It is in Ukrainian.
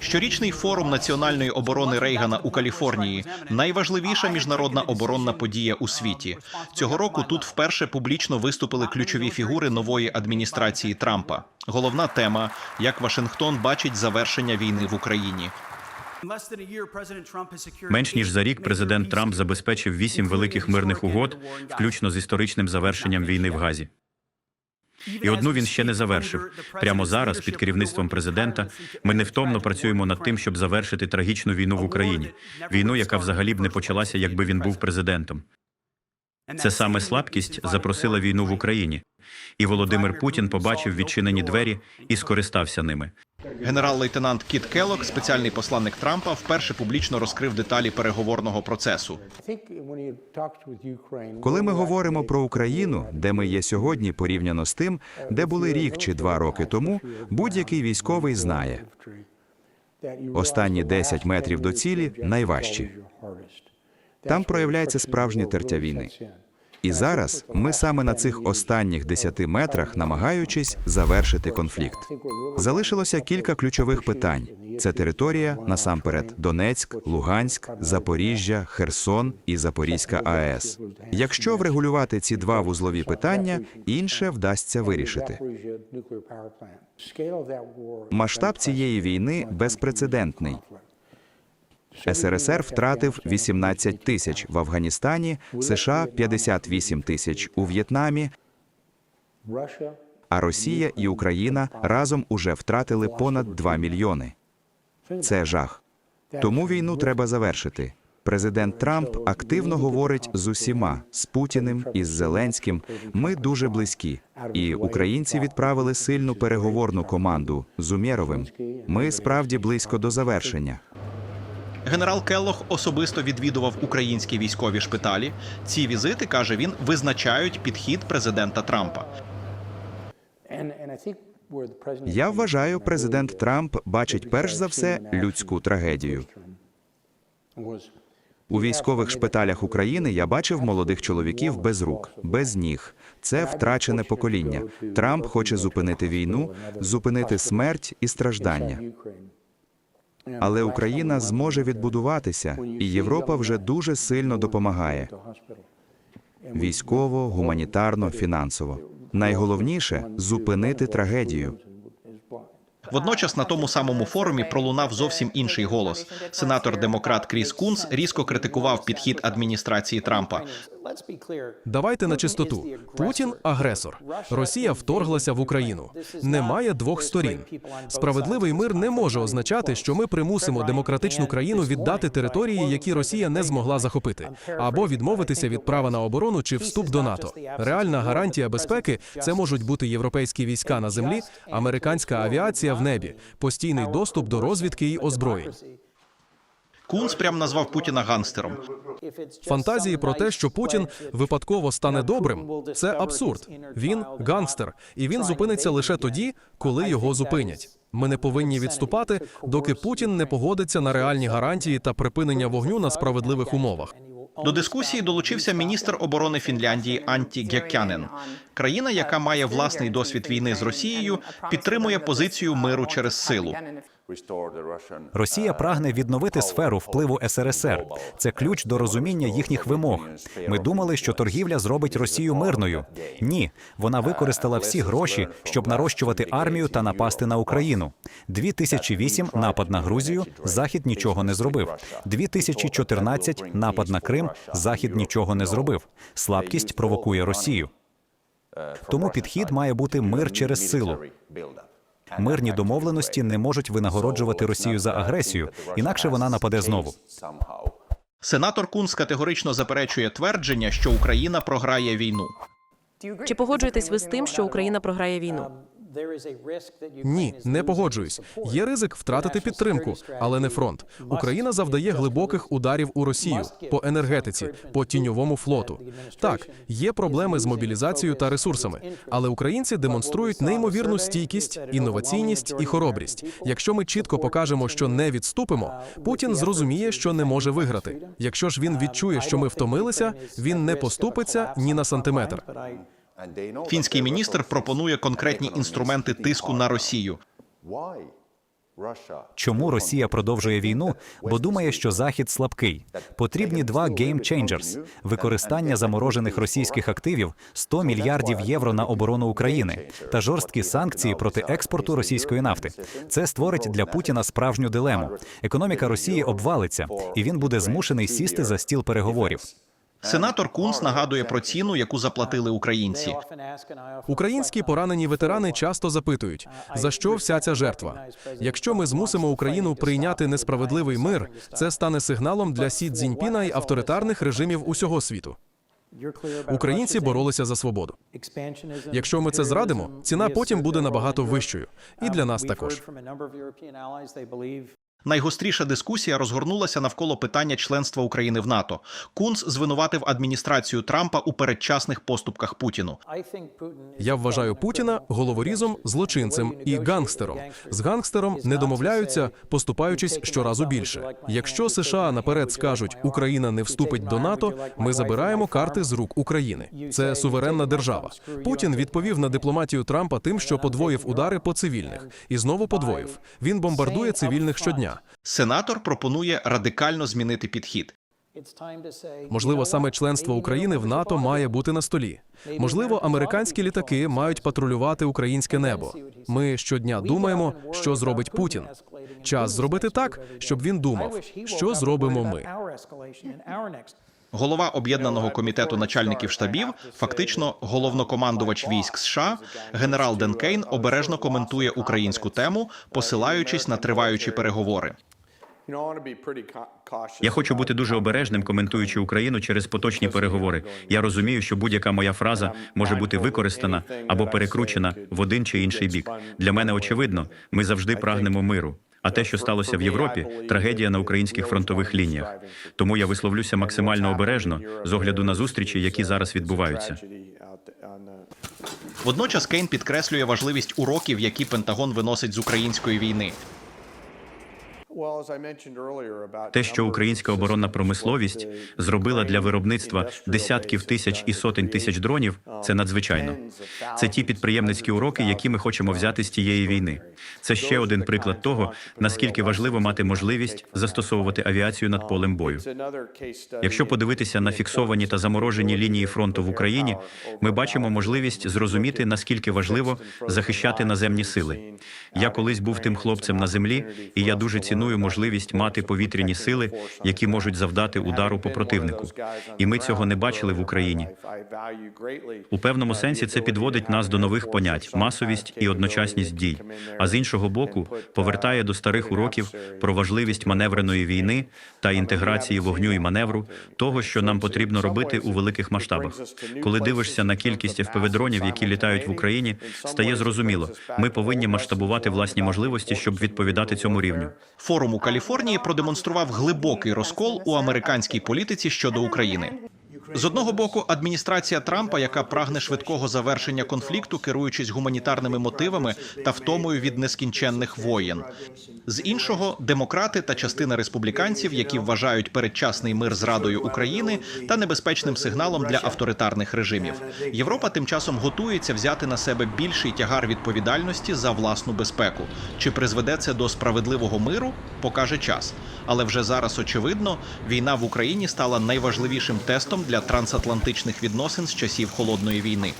Щорічний форум національної оборони Рейгана у Каліфорнії найважливіша міжнародна оборонна подія у світі. Цього року тут вперше публічно виступили ключові фігури нової адміністрації Трампа. Головна тема як Вашингтон бачить завершення війни в Україні. Менш ніж за рік президент Трамп забезпечив вісім великих мирних угод, включно з історичним завершенням війни в Газі. І одну він ще не завершив. Прямо зараз, під керівництвом президента, ми невтомно працюємо над тим, щоб завершити трагічну війну в Україні. Війну, яка взагалі б не почалася, якби він був президентом. Це саме слабкість запросила війну в Україні, і Володимир Путін побачив відчинені двері і скористався ними. Генерал-лейтенант Кіт Келлок, спеціальний посланник Трампа, вперше публічно розкрив деталі переговорного процесу. Коли ми говоримо про Україну, де ми є сьогодні, порівняно з тим, де були рік чи два роки тому, будь-який військовий знає. Останні 10 метрів до цілі найважчі. Там проявляється справжнє тертя війни. І зараз ми саме на цих останніх 10 метрах намагаючись завершити конфлікт. Залишилося кілька ключових питань: це територія насамперед Донецьк, Луганськ, Запоріжжя, Херсон і Запорізька АЕС. Якщо врегулювати ці два вузлові питання, інше вдасться вирішити. Масштаб цієї війни безпрецедентний. СРСР втратив 18 тисяч в Афганістані, США 58 тисяч у В'єтнамі, а Росія і Україна разом уже втратили понад 2 мільйони. Це жах. Тому війну треба завершити. Президент Трамп активно говорить з усіма з Путіним і з Зеленським. Ми дуже близькі. І українці відправили сильну переговорну команду з Умєровим. Ми справді близько до завершення. Генерал Келлох особисто відвідував українські військові шпиталі. Ці візити, каже він, визначають підхід президента Трампа. Я вважаю, президент Трамп бачить перш за все людську трагедію. У військових шпиталях України я бачив молодих чоловіків без рук, без ніг. Це втрачене покоління. Трамп хоче зупинити війну, зупинити смерть і страждання. Але Україна зможе відбудуватися, і Європа вже дуже сильно допомагає військово, гуманітарно, фінансово. Найголовніше зупинити трагедію. Водночас на тому самому форумі пролунав зовсім інший голос. Сенатор демократ Кріс Кунс різко критикував підхід адміністрації Трампа. Давайте на чистоту. Путін агресор. Росія вторглася в Україну. Немає двох сторін. Справедливий мир не може означати, що ми примусимо демократичну країну віддати території, які Росія не змогла захопити, або відмовитися від права на оборону чи вступ до НАТО. Реальна гарантія безпеки це можуть бути європейські війська на землі, американська авіація в небі, постійний доступ до розвідки і озброєнь. Кунс прям назвав Путіна гангстером. Фантазії про те, що Путін випадково стане добрим, це абсурд. Він гангстер, і він зупиниться лише тоді, коли його зупинять. Ми не повинні відступати, доки Путін не погодиться на реальні гарантії та припинення вогню на справедливих умовах. До дискусії долучився міністр оборони Фінляндії Анті Геккянен. Країна, яка має власний досвід війни з Росією, підтримує позицію миру через силу. Росія прагне відновити сферу впливу СРСР. Це ключ до розуміння їхніх вимог. Ми думали, що торгівля зробить Росію мирною. Ні, вона використала всі гроші, щоб нарощувати армію та напасти на Україну. 2008 – напад на Грузію. Захід нічого не зробив. 2014 – напад на Крим. Захід нічого не зробив. Слабкість провокує Росію. Тому підхід має бути мир через силу. Мирні домовленості не можуть винагороджувати Росію за агресію, інакше вона нападе знову. Сенатор Кунс категорично заперечує твердження, що Україна програє війну. Чи погоджуєтесь ви з тим, що Україна програє війну? Ні, не погоджуюсь. Є ризик втратити підтримку, але не фронт. Україна завдає глибоких ударів у Росію по енергетиці, по тіньовому флоту. Так, є проблеми з мобілізацією та ресурсами, але українці демонструють неймовірну стійкість, інноваційність і хоробрість. Якщо ми чітко покажемо, що не відступимо, Путін зрозуміє, що не може виграти. Якщо ж він відчує, що ми втомилися, він не поступиться ні на сантиметр. Фінський міністр пропонує конкретні інструменти тиску на Росію. Чому Росія продовжує війну? Бо думає, що Захід слабкий. Потрібні два game changers – використання заморожених російських активів 100 мільярдів євро на оборону України та жорсткі санкції проти експорту російської нафти. Це створить для Путіна справжню дилему. Економіка Росії обвалиться, і він буде змушений сісти за стіл переговорів. Сенатор Кунс нагадує про ціну, яку заплатили українці. Українські поранені ветерани часто запитують, за що вся ця жертва. Якщо ми змусимо Україну прийняти несправедливий мир, це стане сигналом для Сі Цзіньпіна й авторитарних режимів усього світу. Українці боролися за свободу. Якщо ми це зрадимо, ціна потім буде набагато вищою. І для нас також. Найгостріша дискусія розгорнулася навколо питання членства України в НАТО. Кунс звинуватив адміністрацію Трампа у передчасних поступках Путіну. Я вважаю Путіна головорізом, злочинцем і гангстером. З гангстером не домовляються, поступаючись щоразу більше. Якщо США наперед скажуть, Україна не вступить до НАТО, ми забираємо карти з рук України. Це суверенна держава. Путін відповів на дипломатію Трампа тим, що подвоїв удари по цивільних, і знову подвоїв. Він бомбардує цивільних щодня. Сенатор пропонує радикально змінити підхід. Можливо, саме членство України в НАТО має бути на столі. Можливо, американські літаки мають патрулювати українське небо. Ми щодня думаємо, що зробить Путін. Час зробити так, щоб він думав, що зробимо ми. Голова об'єднаного комітету начальників штабів, фактично головнокомандувач військ США, генерал Ден Кейн обережно коментує українську тему, посилаючись на триваючі переговори. Я хочу бути дуже обережним, коментуючи Україну через поточні переговори. Я розумію, що будь-яка моя фраза може бути використана або перекручена в один чи інший бік. Для мене очевидно, ми завжди прагнемо миру. А те, що сталося в Європі, трагедія на українських фронтових лініях. Тому я висловлюся максимально обережно з огляду на зустрічі, які зараз відбуваються. Водночас Кейн підкреслює важливість уроків, які Пентагон виносить з української війни. Те, що українська оборонна промисловість зробила для виробництва десятків тисяч і сотень тисяч дронів, це надзвичайно. Це ті підприємницькі уроки, які ми хочемо взяти з тієї війни. Це ще один приклад того, наскільки важливо мати можливість застосовувати авіацію над полем бою. Якщо подивитися на фіксовані та заморожені лінії фронту в Україні, ми бачимо можливість зрозуміти, наскільки важливо захищати наземні сили. Я колись був тим хлопцем на землі, і я дуже ціную можливість мати повітряні сили, які можуть завдати удару по противнику. І ми цього не бачили в Україні. У певному сенсі це підводить нас до нових понять масовість і одночасність дій. А з іншого боку, повертає до старих уроків про важливість маневреної війни та інтеграції вогню і маневру, того, що нам потрібно робити у великих масштабах. Коли дивишся на кількість FPV-дронів, які літають в Україні, стає зрозуміло, ми повинні масштабувати власні можливості, щоб відповідати цьому рівню. Форум у Каліфорнії продемонстрував глибокий розкол у американській політиці щодо України. З одного боку, адміністрація Трампа, яка прагне швидкого завершення конфлікту, керуючись гуманітарними мотивами та втомою від нескінченних воєн. З іншого, демократи та частина республіканців, які вважають передчасний мир зрадою України та небезпечним сигналом для авторитарних режимів. Європа тим часом готується взяти на себе більший тягар відповідальності за власну безпеку. Чи призведе це до справедливого миру, покаже час. Але вже зараз очевидно, війна в Україні стала найважливішим тестом для трансатлантичних відносин з часів холодної війни.